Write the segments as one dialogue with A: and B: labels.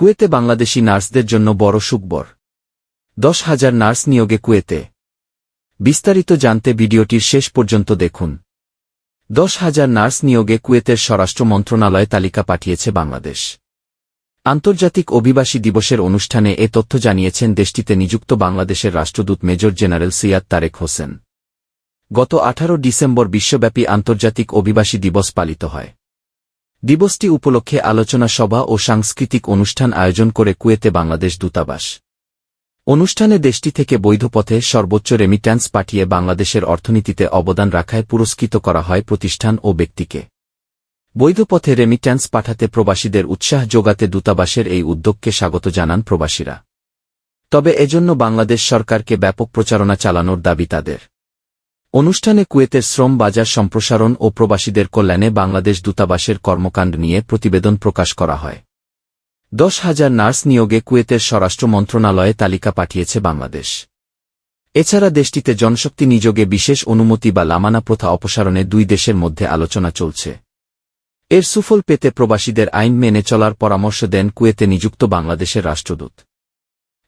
A: কুয়েতে বাংলাদেশি নার্সদের জন্য বড় সুখবর। দশ হাজার নার্স নিয়োগে কুয়েতে। বিস্তারিত জানতে ভিডিওটির শেষ পর্যন্ত দেখুন। দশ হাজার নার্স নিয়োগে কুয়েতের স্বরাষ্ট্র মন্ত্রণালয় তালিকা পাঠিয়েছে বাংলাদেশ। আন্তর্জাতিক অভিবাসী দিবসের অনুষ্ঠানে এ তথ্য জানিয়েছেন দেশটিতে নিযুক্ত বাংলাদেশের রাষ্ট্রদূত মেজর জেনারেল সিয়াদ তারেক হোসেন। গত আঠারো ডিসেম্বর বিশ্বব্যাপী আন্তর্জাতিক অভিবাসী দিবস পালিত হয়। দিবসটি উপলক্ষে আলোচনা সভা ও সাংস্কৃতিক অনুষ্ঠান আয়োজন করে কুয়েতে বাংলাদেশ দূতাবাস। অনুষ্ঠানে দেশটি থেকে বৈধ পথে সর্বোচ্চ রেমিট্যান্স পাঠিয়ে বাংলাদেশের অর্থনীতিতে অবদান রাখায় পুরস্কৃত করা হয় প্রতিষ্ঠান ও ব্যক্তিকে। বৈধ পথে রেমিট্যান্স পাঠাতে প্রবাসীদের উৎসাহ যোগাতে দূতাবাসের এই উদ্যোগকে স্বাগত জানান প্রবাসীরা। তবে এজন্য বাংলাদেশ সরকারকে ব্যাপক প্রচারণা চালানোর দাবি তাদের। অনুষ্ঠানে কুয়েতের শ্রম বাজার সম্প্রসারণ ও প্রবাসীদের কল্যাণে বাংলাদেশ দূতাবাসের কর্মকাণ্ড নিয়ে প্রতিবেদন প্রকাশ করা হয়। দশ হাজার নার্স নিয়োগে কুয়েতের স্বরাষ্ট্র মন্ত্রণালয়ে তালিকা পাঠিয়েছে বাংলাদেশ। এছাড়া দেশটিতে জনশক্তি নিযোগে বিশেষ অনুমতি বা লামানা প্রথা অপসারণে দুই দেশের মধ্যে আলোচনা চলছে। এর সুফল পেতে প্রবাসীদের আইন মেনে চলার পরামর্শ দেন কুয়েতে নিযুক্ত বাংলাদেশের রাষ্ট্রদূত।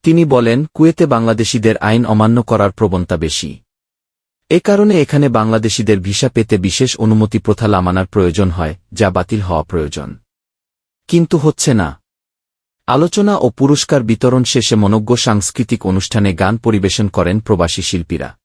A: তিনি বলেন, কুয়েতে বাংলাদেশিদের আইন অমান্য করার প্রবণতা বেশি। এ কারণে এখানে বাংলাদেশিদের ভিসা পেতে বিশেষ অনুমতি প্রথা লামানার প্রয়োজন হয়, যা বাতিল হওয়া প্রয়োজন। কিন্তু হচ্ছে না। আলোচনা ও পুরস্কার বিতরণ শেষে মনজ্ঞ সাংস্কৃতিক অনুষ্ঠানে গান পরিবেশন করেন প্রবাসী শিল্পীরা।